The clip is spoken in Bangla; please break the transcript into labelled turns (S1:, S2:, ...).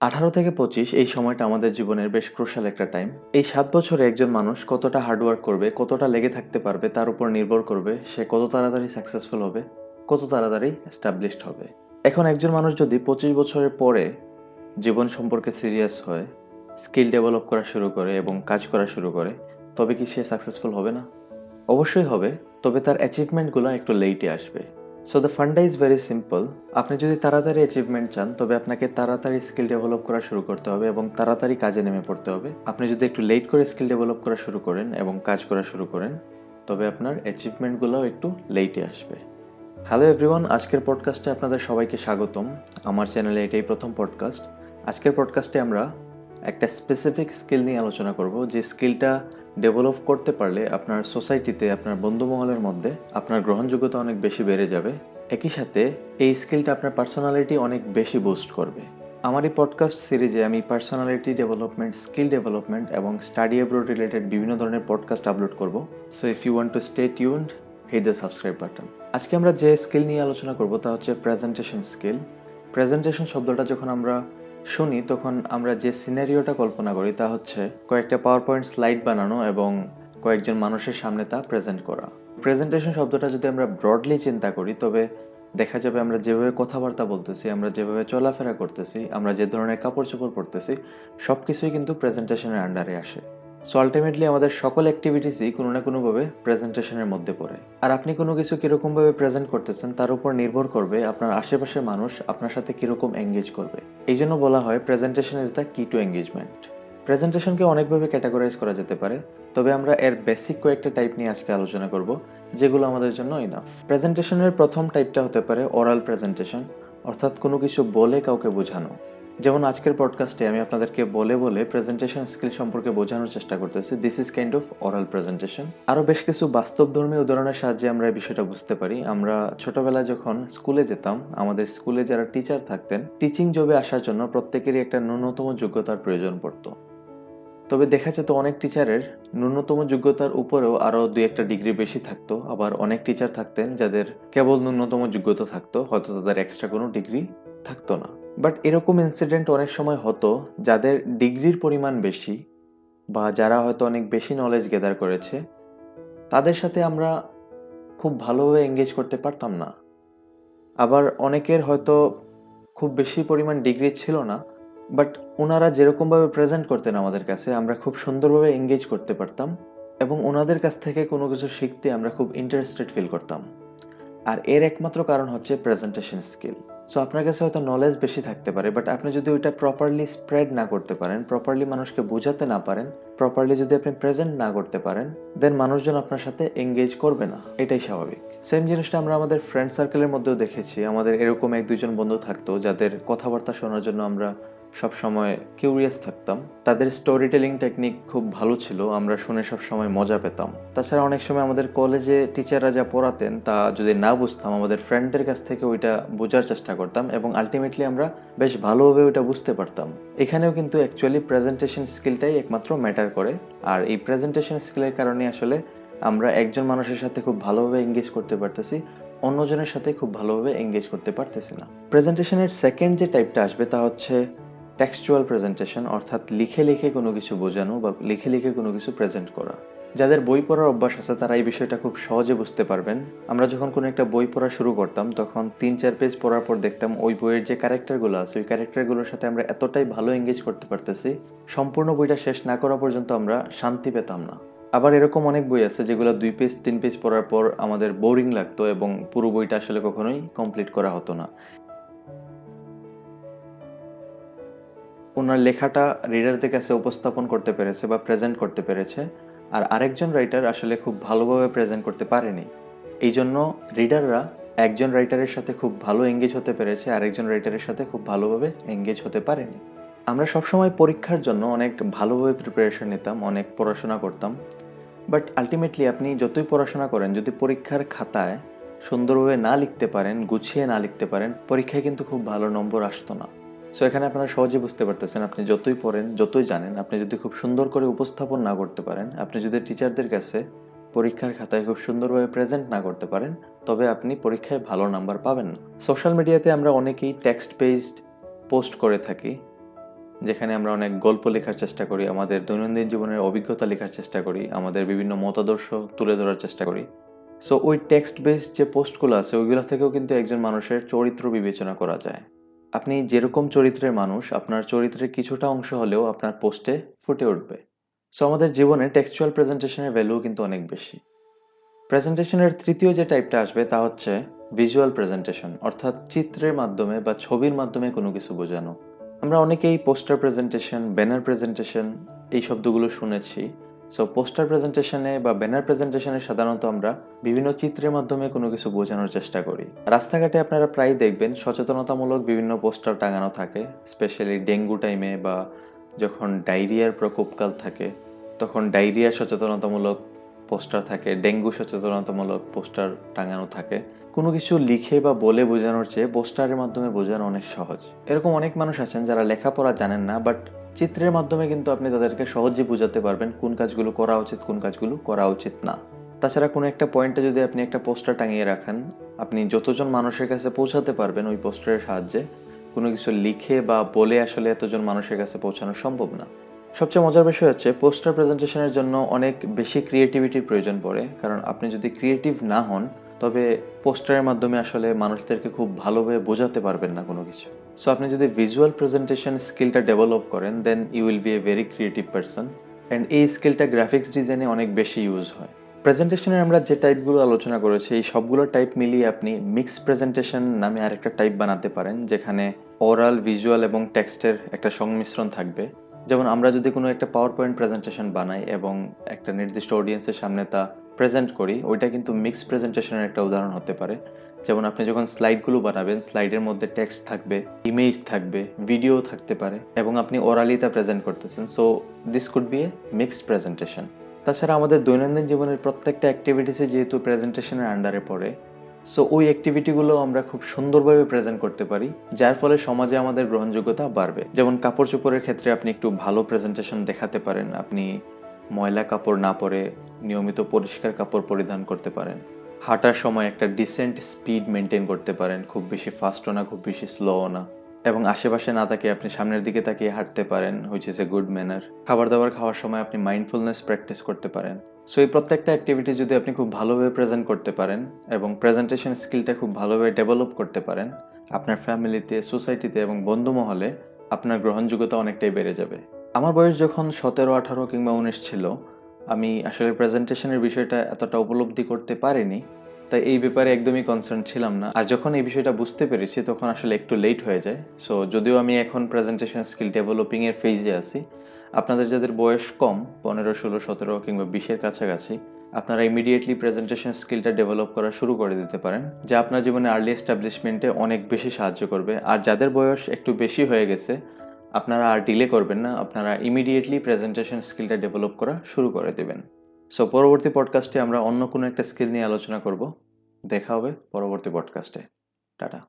S1: আঠারো থেকে পঁচিশ এই সময়টা আমাদের জীবনের বেশ ক্রুশাল একটা টাইম এই সাত বছরে একজন মানুষ কতটা হার্ডওয়ার্ক করবে, কতটা লেগে থাকতে পারবে, তার উপর নির্ভর করবে, সে কত তাড়াতাড়ি সাকসেসফুল হবে, কত তাড়াতাড়ি এস্টাবলিশড হবে। এখন একজন মানুষ যদি পঁচিশ বছরের পরে জীবন সম্পর্কে সিরিয়াস হয় স্কিল ডেভেলপ করা শুরু করে এবং কাজ করা শুরু করে, তবে কি সে সাকসেসফুল হবে না? অবশ্যই হবে, তবে তার অ্যাচিভমেন্টগুলো একটু লেটে আসবে। So the funda is very simple আপনি যদি তাড়াতাড়ি অ্যাচিভমেন্ট চান, তবে আপনাকে তাড়াতাড়ি স্কিল ডেভেলপ করা শুরু করতে হবে এবং তাড়াতাড়ি কাজে নেমে পড়তে হবে। আপনি যদি একটু লেট করে স্কিল ডেভেলপ করা শুরু করেন এবং কাজ করা শুরু করেন, তবে আপনার অ্যাচিভমেন্টগুলোও একটু লেটে আসবে। হ্যালো এভরিওয়ান আজকের পডকাস্টে আপনাদের সবাইকে স্বাগতম। আমার চ্যানেলে এটাই প্রথম পডকাস্ট আজকের পডকাস্টে আমরা একটা স্পেসিফিক স্কিল নিয়ে আলোচনা করব, যে স্কিলটা ডেভেলপ করতে পারলে আপনার সোসাইটিতে আপনার বন্ধুমহলের মধ্যে আপনার গ্রহণযোগ্যতা অনেক বেশি বেড়ে যাবে। একই সাথে এই স্কিলটা আপনার পার্সোনালিটি অনেক বেশি বুস্ট করবে। আমার এই পডকাস্ট সিরিজে আমি পার্সোনালিটি ডেভেলপমেন্ট স্কিল ডেভেলপমেন্ট এবং স্টাডি অ্যাব্রোড রিলেটেড বিভিন্ন ধরনের পডকাস্ট আপলোড করব। So if you want to stay tuned hit the subscribe button আজকে আমরা যে স্কিল নিয়ে আলোচনা করব তা হচ্ছে প্রেজেন্টেশন স্কিল প্রেজেন্টেশন শব্দটা যখন আমরা শুনি তখন আমরা যে সিনারিওটা কল্পনা করি তা হচ্ছে কয়েকটা পাওয়ার পয়েন্ট স্লাইড বানানো এবং কয়েকজন মানুষের সামনে তা প্রেজেন্ট করা। প্রেজেন্টেশন শব্দটা যদি আমরা ব্রডলি চিন্তা করি, তবে দেখা যাবে আমরা যেভাবে কথাবার্তা বলতেছি, আমরা যেভাবে চলাফেরা করতেছি, আমরা যে ধরনের কাপড় চোপড় পরতেছি সব কিছুই কিন্তু প্রেজেন্টেশনের আন্ডারে আসে। সো আলটিমেটলি আমাদের সকল অ্যাক্টিভিটিসই কোনো না কোনোভাবে প্রেজেন্টেশনের মধ্যে পড়ে। আর আপনি কোনো কিছু কীরকমভাবে প্রেজেন্ট করতেছেন, তার উপর নির্ভর করবে আপনার আশেপাশের মানুষ আপনার সাথে কীরকম এঙ্গেজ করবে। এই জন্য বলা হয় presentation is the key to engagement প্রেজেন্টেশনকে অনেকভাবে ক্যাটাগরাইজ করা যেতে পারে, তবে আমরা এর বেসিক কয়েকটা টাইপ নিয়ে আজকে আলোচনা করব, যেগুলো আমাদের জন্য ইনাফ প্রেজেন্টেশনের প্রথম টাইপটা হতে পারে ওরাল প্রেজেন্টেশন অর্থাৎ কোনো কিছু বলে কাউকে বোঝানো। যেমন আজকের পডকাস্টে আমি আপনাদেরকে বলে বলে প্রেজেন্টেশন স্কিল সম্পর্কে বোঝানোর চেষ্টা করতেছি। This is kind of oral presentation আরও বেশ কিছু বাস্তবধর্মী উদাহরণের সাহায্যে আমরা এই বিষয়টা বুঝতে পারি। আমরা ছোটবেলায় যখন স্কুলে যেতাম, আমাদের স্কুলে যারা টিচার থাকতেন টিচিং জবে আসার জন্য প্রত্যেকেরই একটা ন্যূনতম যোগ্যতার প্রয়োজন পড়তো। তবে দেখা যেত অনেক টিচারের ন্যূনতম যোগ্যতার উপরেও আরও দুই একটা ডিগ্রি বেশি থাকতো। আবার অনেক টিচার থাকতেন যাদের কেবল ন্যূনতম যোগ্যতা থাকতো, হয়তো তাদের এক্সট্রা কোনো ডিগ্রি থাকতো না। বাট এরকম ইনসিডেন্ট অনেক সময় হতো যাদের ডিগ্রির পরিমাণ বেশি বা যারা হয়তো অনেক বেশি নলেজ গেদার করেছে, তাদের সাথে আমরা খুব ভালোভাবে এঙ্গেজ করতে পারতাম না। আবার অনেকের হয়তো খুব বেশি পরিমাণ ডিগ্রি ছিল না বাট ওনারা যেরকমভাবে প্রেজেন্ট করতেন আমাদের কাছে, আমরা খুব সুন্দরভাবে এঙ্গেজ করতে পারতাম এবং ওনাদের কাছ থেকে কোনো কিছু শিখতে আমরা খুব ইন্টারেস্টেড ফিল করতাম। আর এর একমাত্র কারণ হচ্ছে প্রেজেন্টেশন স্কিল সো আপনার কাছে হয়তো নলেজ বেশি থাকতে পারে বাট আপনি যদি ওইটা প্রপারলি স্প্রেড না করতে পারেন প্রপারলি মানুষকে বোঝাতে না পারেন প্রপারলি যদি আপনি প্রেজেন্ট না করতে পারেন দেন মানুষজন আপনার সাথে এঙ্গেজ করবে না। এটাই স্বাভাবিক। সেম জিনিসটা আমরা আমাদের ফ্রেন্ড সার্কেলের মধ্যেও দেখেছি। আমাদের এরকম এক দুজন বন্ধু থাকতো, যাদের কথাবার্তা শোনার জন্য আমরা সব সময় কিউরিয়াস থাকতাম। তাদের স্টোরি টেলিং টেকনিক খুব ভালো ছিল, আমরা শুনে সব সময় মজা পেতাম। তাছাড়া অনেক সময় আমাদের কলেজে টিচাররা যা পড়াতেন, তা যদি না বুঝতাম, আমাদের ফ্রেন্ডদের কাছ থেকে ওইটা বোঝার চেষ্টা করতাম এবং আলটিমেটলি আমরা বেশ ভালোভাবে ওইটা বুঝতে পারতাম। এখানেও কিন্তু অ্যাকচুয়ালি প্রেজেন্টেশন স্কিলটাই একমাত্র ম্যাটার করে। আর এই প্রেজেন্টেশন স্কিলের কারণে আসলে আমরা একজন মানুষের সাথে খুব ভালোভাবে এঙ্গেজ করতে পারতেছি, অন্যজনের সাথে খুব ভালোভাবে এঙ্গেজ করতে পারতেছি না। প্রেজেন্টেশনের সেকেন্ড যে টাইপটা আসবে, তা হচ্ছে টেক্সচুয়াল প্রেজেন্টেশন অর্থাৎ লিখে লিখে কোনো কিছু বোঝানো বা লিখে লিখে কোনো কিছু প্রেজেন্ট করা। যাদের বই পড়ার অভ্যাস আছে, তারা এই বিষয়টা খুব সহজে বুঝতে পারবেন। আমরা যখন কোনো একটা বই পড়া শুরু করতাম, তখন তিন চার পেজ পড়ার পর দেখতাম ওই বইয়ের যে ক্যারেক্টারগুলো আছে, ওই ক্যারেক্টারগুলোর সাথে আমরা এতটাই ভালো এঙ্গেজ করতে পারতেছি, সম্পূর্ণ বইটা শেষ না করা পর্যন্ত আমরা শান্তি পেতাম না। আবার এরকম অনেক বই আছে, যেগুলো দুই পেজ তিন পেজ পড়ার পর আমাদের বোরিং লাগতো এবং পুরো বইটা আসলে কখনোই কমপ্লিট করা হতো না। ওনার লেখাটা রিডারদের কাছে উপস্থাপন করতে পেরেছে বা প্রেজেন্ট করতে পেরেছে। আর আরেকজন রাইটার আসলে খুব ভালোভাবে প্রেজেন্ট করতে পারেনি। এই জন্য রিডাররা একজন রাইটারের সাথে খুব ভালো এঙ্গেজ হতে পেরেছে, আরেকজন রাইটারের সাথে খুব ভালোভাবে এঙ্গেজ হতে পারেনি। আমরা সবসময় পরীক্ষার জন্য অনেক ভালোভাবে প্রিপারেশন নিতাম, অনেক পড়াশোনা করতাম। বাট আলটিমেটলি আপনি যতই পড়াশোনা করেন, যদি পরীক্ষার খাতায় সুন্দরভাবে না লিখতে পারেন, গুছিয়ে না লিখতে পারেন, পরীক্ষায় কিন্তু খুব ভালো নম্বর আসতো না। সো এখানে আপনারা সহজে বুঝতে পারতেছেন, আপনি যতই পড়েন, যতই জানেন, আপনি যদি খুব সুন্দর করে উপস্থাপন না করতে পারেন, আপনি যদি টিচারদের কাছে পরীক্ষার খাতায় খুব সুন্দরভাবে প্রেজেন্ট না করতে পারেন, তবে আপনি পরীক্ষায় ভালো নাম্বার পাবেন না। সোশ্যাল মিডিয়াতে আমরা অনেকেই টেক্সট বেসড পোস্ট করে থাকি, যেখানে আমরা অনেক গল্প লেখার চেষ্টা করি, আমাদের দৈনন্দিন জীবনের অভিজ্ঞতা লেখার চেষ্টা করি, আমাদের বিভিন্ন মতাদর্শ তুলে ধরার চেষ্টা করি। সো ওই টেক্সট বেসড যে পোস্টগুলো আছে, ওইগুলো থেকেও কিন্তু একজন মানুষের চরিত্র বিবেচনা করা যায়। আপনি যেরকম চরিত্রের মানুষ, আপনার চরিত্রের কিছুটা অংশ হলেও আপনার পোস্টে ফুটে উঠবে। সো আমাদের জীবনে টেক্সচুয়াল প্রেজেন্টেশনের ভ্যালু কিন্তু অনেক বেশি। প্রেজেন্টেশনের তৃতীয় যে টাইপটা আসবে, তা হচ্ছে ভিজুয়াল প্রেজেন্টেশন অর্থাৎ চিত্রের মাধ্যমে বা ছবির মাধ্যমে কোনো কিছু বোঝানো। আমরা অনেকেই পোস্টার প্রেজেন্টেশন ব্যানার প্রেজেন্টেশন এই শব্দগুলো শুনেছি। সো পোস্টার প্রেজেন্টেশনে বা ব্যানার প্রেজেন্টেশনে সাধারণত আমরা বিভিন্ন চিত্রের মাধ্যমে কোনো কিছু বোঝানোর চেষ্টা করি। রাস্তাঘাটে আপনারা প্রায় দেখবেন সচেতনতামূলক বিভিন্ন পোস্টার টাঙানো থাকে, স্পেশালি ডেঙ্গু টাইমে বা যখন ডায়রিয়ার প্রকোপকাল থাকে, তখন ডায়রিয়া সচেতনতামূলক পোস্টার থাকে, ডেঙ্গু সচেতনতামূলক পোস্টার টাঙানো থাকে। কোনো কিছু লিখে বা বলে বোঝানোর চেয়ে পোস্টারের মাধ্যমে বোঝানো অনেক সহজ। এরকম অনেক মানুষ আছেন যারা লেখাপড়া জানেন না বাট চিত্রের মাধ্যমে কিন্তু আপনি তাদেরকে সহজে বোঝাতে পারবেন কোন কাজগুলো করা উচিত, কোন কাজগুলো করা উচিত না। তাছাড়া কোনো একটা পয়েন্টে যদি আপনি একটা পোস্টার টাঙিয়ে রাখেন, আপনি যতজন মানুষের কাছে পৌঁছাতে পারবেন ওই পোস্টারের সাহায্যে, কোনো কিছু লিখে বা বলে আসলে এতজন মানুষের কাছে পৌঁছানো সম্ভব না। সবচেয়ে মজার বিষয় হচ্ছে, পোস্টার প্রেজেন্টেশনের জন্য অনেক বেশি ক্রিয়েটিভিটির প্রয়োজন পড়ে। কারণ আপনি যদি ক্রিয়েটিভ না হন, তবে পোস্টারের মাধ্যমে আসলে মানুষদেরকে খুব ভালোভাবে বোঝাতে পারবেন না কোনো কিছু। সো আপনি যদি ভিজুয়াল প্রেজেন্টেশন স্কিলটা ডেভেলপ করেন then you will be a very creative person and এই স্কিলটা গ্রাফিক্স ডিজাইনে অনেক বেশি ইউজ হয়। প্রেজেন্টেশনের আমরা যে টাইপগুলো আলোচনা করেছি, এই সবগুলো টাইপ মিলিয়ে আপনি মিক্স প্রেজেন্টেশন নামে আরেকটা টাইপ বানাতে পারেন, যেখানে ওরাল ভিজুয়াল এবং টেক্সটের একটা সংমিশ্রণ থাকবে। যেমন আমরা যদি কোনো একটা পাওয়ার পয়েন্ট প্রেজেন্টেশন বানাই এবং একটা নির্দিষ্ট অডিয়েন্সের সামনে তা প্রেজেন্ট করি, ওইটা কিন্তু মিক্স প্রেজেন্টেশনের একটা উদাহরণ হতে পারে। যেমন আপনি যখন স্লাইডগুলো বানাবেন স্লাইডের মধ্যে টেক্সট থাকবে ইমেজ থাকবে ভিডিও থাকতে পারে এবং আপনি ওরালি তা প্রেজেন্ট করতেছেন। So this could be a mixed presentation তাছাড়া আমাদের দৈনন্দিন জীবনের প্রত্যেকটা অ্যাক্টিভিটিসে যেহেতু প্রেজেন্টেশনের আন্ডারে পড়ে সো ওই অ্যাক্টিভিটিগুলো আমরা খুব সুন্দরভাবে প্রেজেন্ট করতে পারি, যার ফলে সমাজে আমাদের গ্রহণযোগ্যতা বাড়বে। যেমন কাপড় চোপড়ের ক্ষেত্রে আপনি একটু ভালো প্রেজেন্টেশন দেখাতে পারেন, আপনি ময়লা কাপড় না পরে নিয়মিত পরিষ্কার কাপড় পরিধান করতে পারেন। হাঁটার সময় একটা ডিসেন্ট স্পিড মেনটেন করতে পারেন, খুব বেশি ফাস্টও না, খুব বেশি স্লোও না। এবং আশেপাশে না তাকিয়ে আপনি সামনের দিকে তাকিয়ে হাঁটতে পারেন which is a good manner খাবার দাবার খাওয়ার সময় আপনি মাইন্ডফুলনেস প্র্যাকটিস করতে পারেন। সো এই প্রত্যেকটা অ্যাক্টিভিটি যদি আপনি খুব ভালোভাবে প্রেজেন্ট করতে পারেন এবং প্রেজেন্টেশন স্কিলটা খুব ভালোভাবে ডেভেলপ করতে পারেন, আপনার ফ্যামিলিতে সোসাইটিতে এবং বন্ধু মহলে আপনার গ্রহণযোগ্যতা অনেকটাই বেড়ে যাবে। আমার বয়স যখন সতেরো, আঠারো কিংবা উনিশ ছিল আমি আসলে প্রেজেন্টেশনের বিষয়টা এতটা উপলব্ধি করতে পারিনি, তাই এই ব্যাপারে একদমই কনসার্ন ছিলাম না। আর যখন এই বিষয়টা বুঝতে পেরেছি, তখন আসলে একটু লেট হয়ে যায়। সো যদিও আমি এখন প্রেজেন্টেশন স্কিল ডেভেলপিংয়ের ফেজে আছি, আপনাদের যাদের বয়স কম, পনেরো, ষোলো, সতেরো কিংবা বিশের কাছাকাছি, আপনারা ইমিডিয়েটলি প্রেজেন্টেশন স্কিলটা ডেভেলপ করা শুরু করে দিতে পারেন, যা আপনার জীবনে আর্লি এস্টাবলিশমেন্টে অনেক বেশি সাহায্য করবে। আর যাদের বয়স একটু বেশি হয়ে গেছে আপনারা আর ডিলে করবেন না, আপনারা ইমিডিয়েটলি প্রেজেন্টেশন স্কিলটা ডেভেলপ করা শুরু করে দেবেন। সো পরবর্তী পডকাস্টে আমরা অন্য কোনো একটা স্কিল নিয়ে আলোচনা করব। দেখা হবে পরবর্তী পডকাস্টে টাটা।